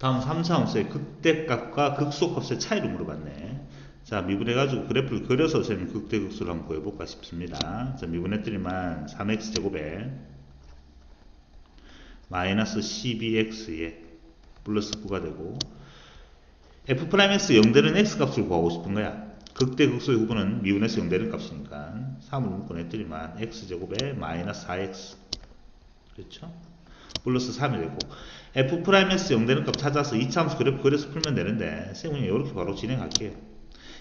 다음 3차함수의 극대값과 극소값의 차이를 물어봤네. 자, 미분해가지고 그래프를 그려서 저는 극대극소를 한번 보여볼까 싶습니다. 자, 미분했더니만 3x제곱에 마이너스 12x에 플러스 9가 되고 f 프라임 x 0되는 x 값을 구하고 싶은 거야. 극대극소의 후보는 미분해서 0되는 값이니까 3을 묶어냈더니만 x제곱에 마이너스 4x 그렇죠? 플러스 3이 되고 f 프라임 x 0되는 값 찾아서 이차함수 그래프 그려서 풀면 되는데 쌤은 이렇게 바로 진행할게요.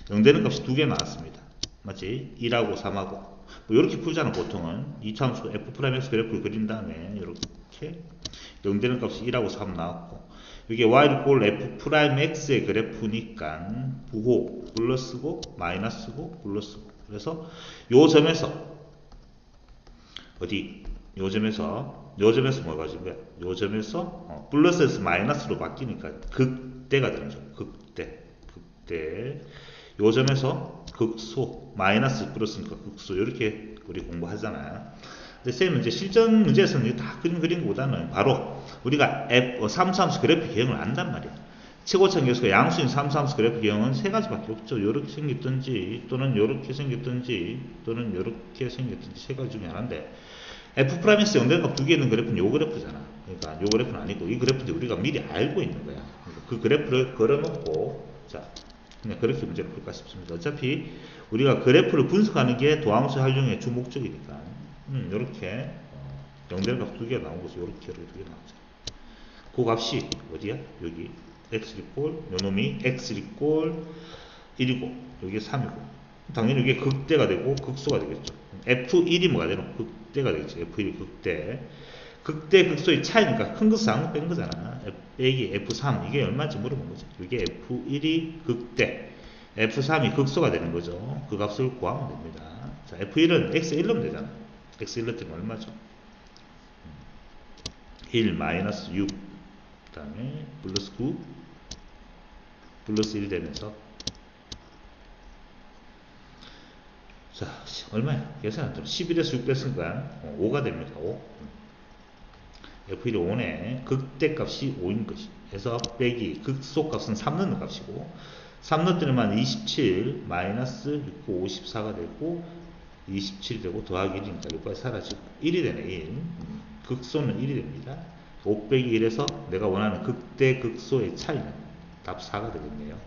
0되는 값이 두 개 나왔습니다. 맞지? 1하고 3하고 뭐 이렇게 풀잖아 보통은 이차함수 f 프라임 x 그래프를 그린 다음에 이렇게 0되는 값이 1하고 3 나왔고 이게 y 꼴 f 프라임 x의 그래프니까 부호 플러스고 마이너스고 플러스고 그래서 요 점에서 어디 요 점에서 요 점에서 뭐가 지금 거야? 요 점에서 어, 플러스에서 마이너스로 바뀌니까 극대가 되는 거죠. 극대 극대 요 점에서 극소 마이너스 플러스니까 극소 이렇게 우리 공부하잖아요. 근데 쌤은 이제 실전 문제에서는 다 그림 그린 것보다는 바로 우리가 F, 어, 삼수함수 그래프 개형을 안단 말이야. 최고점 계수가 양수인 삼수함수 그래프 개형은 세 가지밖에 없죠. 이렇게 생겼든지 또는 이렇게 생겼든지 또는 이렇게 생겼든지 세 가지 중에 하나인데 F 프라임에서 연결 값두 개 있는 그래프는 요 그래프잖아. 그러니까 요 그래프는 아니고 이 그래프인데 우리가 미리 알고 있는 거야. 그러니까 그 그래프를 걸어놓고 자 그냥 그렇게 문제를 풀까 싶습니다. 어차피 우리가 그래프를 분석하는 게 도함수 활용의 주 목적이니까 음, 이렇게 연결 값두 개 나온 이렇게 이렇게 두개 나오죠. 그 값이 어디야? 여기 x 리꼴 요놈이 x 리꼴 1이고 여기 3이고 당연히 이게 극대가 되고 극소가 되겠죠. f1이 뭐가 되노? 극대가 되겠죠. f1이 극대. 극대 극소의 차이니까 큰 것을 작은 뺀 거잖아. 빼기 f3 이게 얼마인지 물어본 거죠. 이게 f1이 극대, f3이 극소가 되는 거죠. 그 값을 구하면 됩니다. 자, f1은 x1 넣으면 되잖아. x1 넣으면 얼마죠? 1 마이너스 6 그 다음에 플러스 9 플러스 1 되면서 자 얼마야? 계산 안 되면 11에서 6 뺐으니까 5가 됩니다. 5 F1이 5네. 극대값이 5인 것이 그래서 빼기. 극소값은 3 넣는 값이고 3 넣더니만 27 마이너스 6 54가 되고 27 되고 더하기 1이니까 여기까지 사라지고 1이 되네 1 극소는 1이 됩니다. 5 빼기 1에서 내가 원하는 극대 극소의 차이는 답 4가 되겠네요